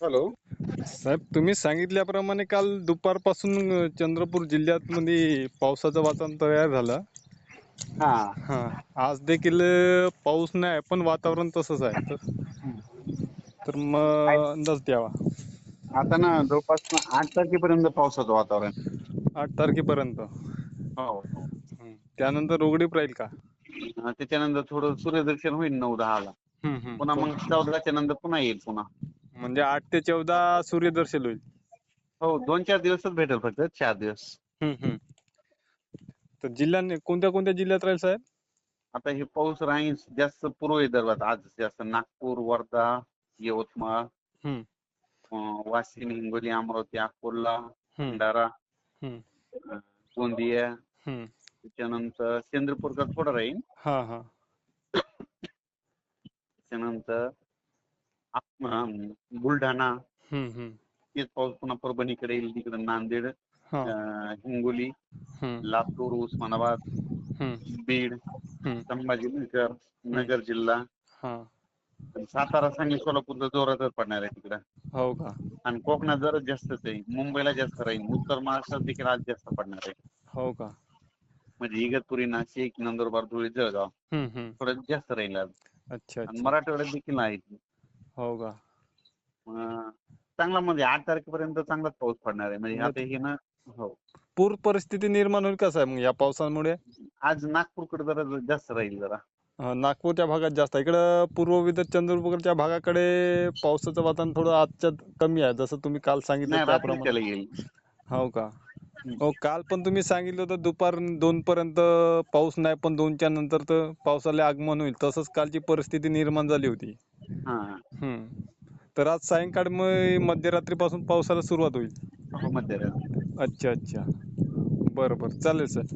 Hello. साहेब तुम्ही सांगितल्याप्रमाणे काल दुपारपासून चंद्रपूर जिल्ह्यात मध्ये पावसाचं वातावरण तयार झालं. हा. हा. आज देखील पाऊस नाही पण वातावरण तसंच आहे. तर तर मग अंदाज द्यावा. आता ना जवळपास आठ तारखेपर्यंत पावसाचं वातावरण. आठ तारखेपर्यंत. हो हो. हं. त्यानंतर उघडीप राहील का? अं, त्याच्यानंतर थोडं सूर्यदर्शन होईल नऊ दहाला. हं, हं. पुन्हा मग चौदाच्या नंतर पुन्हा येईल पुन्हा. म्हणजे आठ ते चौदा सूर्यदर्शन होईल. हो दोन चार दिवसच भेटेल फक्त चार दिवस. हं, हं. तर जिल्ह्याने कोणत्या कोणत्या जिल्ह्यात राहील साहेब? आता हे पाऊस राहील जास्त पूर्व विदर्भात आज जास्त नागपूर वर्धा यवतमाळ अं, वाशिम हिंगोली अमरावती अकोला भंडारा अं, गोंदिया. त्याच्यानंतर चंद्रपूरचा थोडा राहील. हा हा. त्याच्यानंतर बुलढाणा. तेच पाऊस पुन्हा परभणीकडे येईल तिकडे नांदेड हिंगोली लातूर उस्मानाबाद बीड हं. संभाजीनगर नगर जिल्हा. सातारा सांगली सोलापूर तर जोरातच पडणार आहे तिकडं. हो का? आणि कोकणात जरा जास्तच आहे. मुंबईला जास्त राहील. उत्तर महाराष्ट्रात देखील आज जास्त पडणार आहे. हो का? म्हणजे इगतपुरी नाशिक नंदुरबार धुळे जळगाव. थोडं जास्त राहील आज. अच्छा अच्छा. मराठवाड्यात देखील आहे. हो का? अं, चांगला म्हणजे आठ तारखेपर्यंत चांगलाच पाऊस पडणार आहे. म्हणजे आता हे ना हो. पूर परिस्थिती निर्माण होईल का साहेब मग या पावसामुळे? आज नागपूरकडे जरा जास्त राहील जरा. अं, नागपूरच्या भागात जास्त आहे. इकडं पूर्व विदर्भ चंद्रपूरच्या भागाकडे पावसाचं वातावरण थोडं आजच्या कमी आहे. जसं तुम्ही काल सांगितलं नाही त्याप्रमाणे. रात्रीच्याला येईल. हो का? हो काल पण तुम्ही सांगितलं होतं दुपार दोन पर्यंत पाऊस नाही पण दोनच्या नंतर तर पावसाले आगमन होईल. तसंच कालची परिस्थिती निर्माण झाली होती. हा. हम्म. तर आज सायंकाळ मग मध्यरात्रीपासून पावसाला सुरुवात होईल. हो मध्यरात्री अच्छा अच्छा. बरं बरं. चालेल सर.